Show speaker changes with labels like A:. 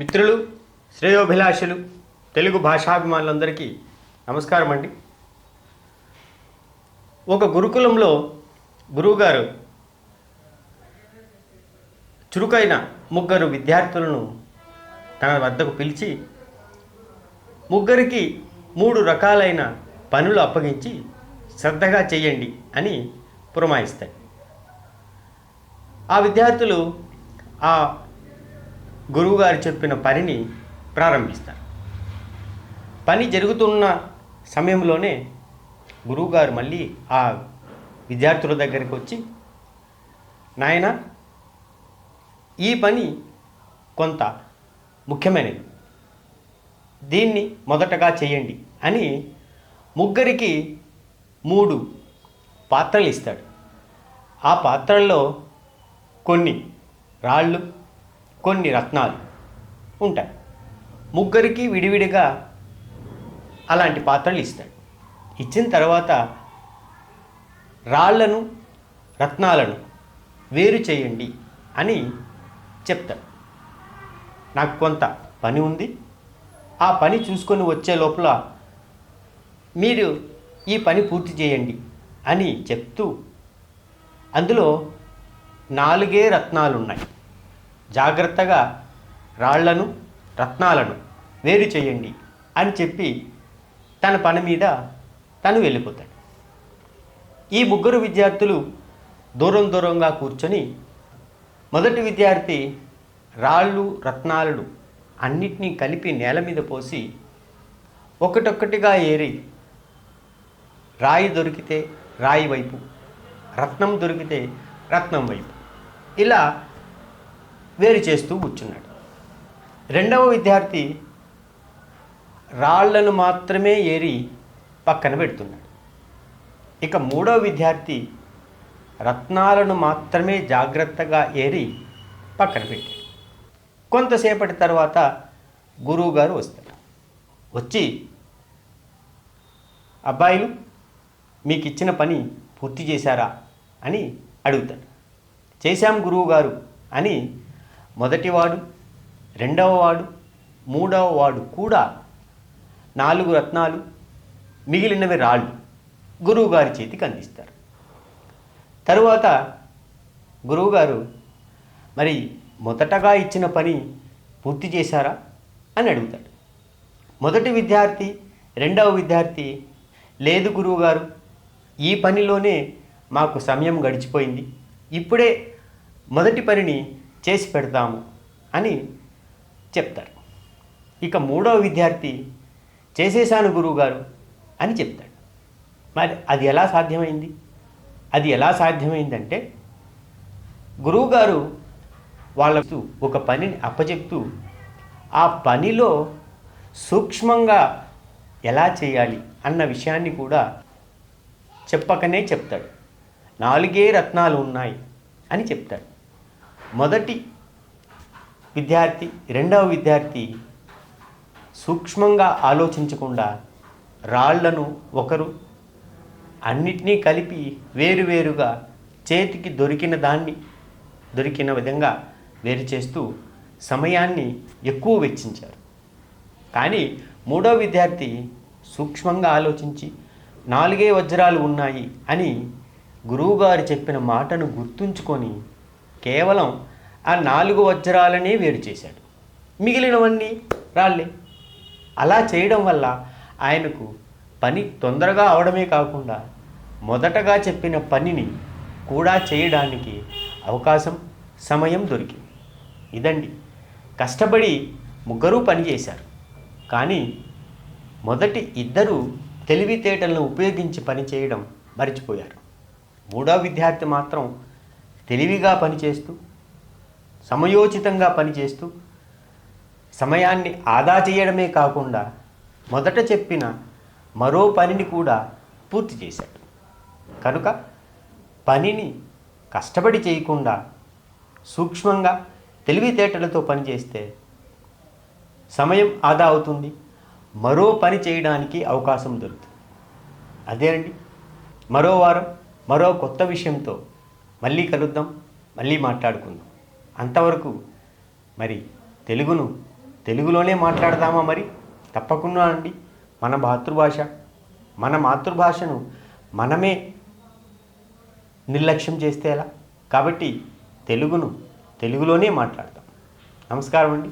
A: మిత్రులు శ్రేయోభిలాషులు తెలుగు భాషాభిమానులందరికీ నమస్కారం అండి ఒక గురుకులంలో గురువుగారు చురుకైన ముగ్గురు విద్యార్థులను తన వద్దకు పిలిచి ముగ్గురికి మూడు రకాలైన పనులు అప్పగించి శ్రద్ధగా చేయండి అని పురమాయిస్తాయి. ఆ విద్యార్థులు ఆ గురువుగారు చెప్పిన పనిని ప్రారంభిస్తారు. పని జరుగుతున్న సమయంలోనే గురువుగారు మళ్ళీ ఆ విద్యార్థుల దగ్గరికి వచ్చి నాయన ఈ పని కొంత ముఖ్యమైనది. దీన్ని మొదటగా చేయండి అని ముగ్గురికి మూడు పాత్రలు ఇస్తాడు. ఆ పాత్రల్లో కొన్ని రాళ్ళు కొన్ని రత్నాలు ఉంటాయి. ముగ్గురికి విడివిడిగా అలాంటి పాత్రలు ఇస్తాడు. ఇచ్చిన తర్వాత రాళ్ళను రత్నాలను వేరు చేయండి అని చెప్తాడు. నాకు కొంత పని ఉంది. ఆ పని చూసుకొని వచ్చే లోపల మీరు ఈ పని పూర్తి చేయండి అని చెప్తూ అందులో నాలుగే రత్నాలు ఉన్నాయి జాగ్రత్తగా రాళ్ళను రత్నాలను వేరు చేయండి అని చెప్పి తన పని మీద తను వెళ్ళిపోతాడు. ఈ ముగ్గురు విద్యార్థులు దూరం దూరంగా కూర్చొని మొదటి విద్యార్థి రాళ్ళు రత్నాలను అన్నిటినీ కలిపి నేల మీద పోసి ఒకటొక్కటిగా ఏరి రాయి దొరికితే రాయి వైపు రత్నం దొరికితే రత్నం వైపు. ఇలా వేరు చేస్తూ కూర్చున్నాడు. రెండవ విద్యార్థి రాళ్ళను మాత్రమే ఏరి పక్కన పెడుతున్నాడు. ఇక మూడవ విద్యార్థి రత్నాలను మాత్రమే జాగ్రత్తగా ఏరి పక్కన పెట్టాడు. కొంతసేపటి తర్వాత గురువు గారు వస్తారు. వచ్చి అబ్బాయిలు మీకు ఇచ్చిన పని పూర్తి చేశారా? అని అడుగుతాడు. చేశాం గురువుగారు అని మొదటివాడు రెండవ వాడు మూడవ వాడు కూడా నాలుగు రత్నాలు మిగిలినవి రాళ్ళు గురువుగారి చేతికి అందిస్తారు. తరువాత గురువుగారు మరి మొదటగా ఇచ్చిన పని పూర్తి చేశారా? అని అడుగుతాడు. మొదటి విద్యార్థి రెండవ విద్యార్థి లేదు గురువుగారు. ఈ పనిలోనే మాకు సమయం గడిచిపోయింది. ఇప్పుడే మొదటి పనిని చేసి పెడతాము అని చెప్తారు. ఇక మూడవ విద్యార్థి చేసేశాను గురువుగారు అని చెప్తాడు. మరి అది ఎలా సాధ్యమైంది? అది ఎలా సాధ్యమైందంటే గురువుగారు వాళ్ళకు ఒక పనిని అప్పచెప్తూ ఆ పనిలో సూక్ష్మంగా ఎలా చేయాలి అన్న విషయాన్ని కూడా చెప్పకనే చెప్తాడు. నాలుగే రత్నాలు ఉన్నాయి అని చెప్తాడు. మొదటి విద్యార్థి రెండవ విద్యార్థి సూక్ష్మంగా ఆలోచించకుండా రాళ్ళను ఒకరు అన్నిటినీ కలిపి వేరువేరుగా చేతికి దొరికిన దాన్ని దొరికిన విధంగా వేరు చేస్తూ సమయాన్ని ఎక్కువ వెచ్చించారు. కానీ మూడో విద్యార్థి సూక్ష్మంగా ఆలోచించి నాలుగే వజ్రాలు ఉన్నాయి అని గురువుగారు చెప్పిన మాటను గుర్తుంచుకొని కేవలం ఆ నాలుగు వజ్రాలనే వేరు చేశాడు. మిగిలినవన్నీ రాళ్ళే. అలా చేయడం వల్ల ఆయనకు పని తొందరగా అవడమే కాకుండా మొదటగా చెప్పిన పనిని కూడా చేయడానికి అవకాశం సమయం దొరికింది. ఇదండి. కష్టపడి ముగ్గురు పని చేశారు. కానీ మొదటి ఇద్దరు తెలివితేటలను ఉపయోగించి పని చేయడం మర్చిపోయారు. మూడో విద్యార్థి మాత్రం తెలివిగా పనిచేస్తూ సమయోచితంగా పనిచేస్తూ సమయాన్ని ఆదా చేయడమే కాకుండా మొదట చెప్పిన మరో పనిని కూడా పూర్తి చేశాడు. కనుక పనిని కష్టపడి చేయకుండా సూక్ష్మంగా తెలివితేటలతో పనిచేస్తే సమయం ఆదా అవుతుంది. మరో పని చేయడానికి అవకాశం దొరుకుతుంది. అదేనండి మరో వారం మరో కొత్త విషయంతో మళ్ళీ కలుద్దాం మళ్ళీ మాట్లాడుకుందాం. అంతవరకు మరి తెలుగును తెలుగులోనే మాట్లాడదామా మరి? తప్పకుండా అండి. మన మాతృభాష మన మాతృభాషను మనమే నిర్లక్ష్యం చేస్తే ఎలా? కాబట్టి తెలుగును తెలుగులోనే మాట్లాడదాం. నమస్కారం అండి.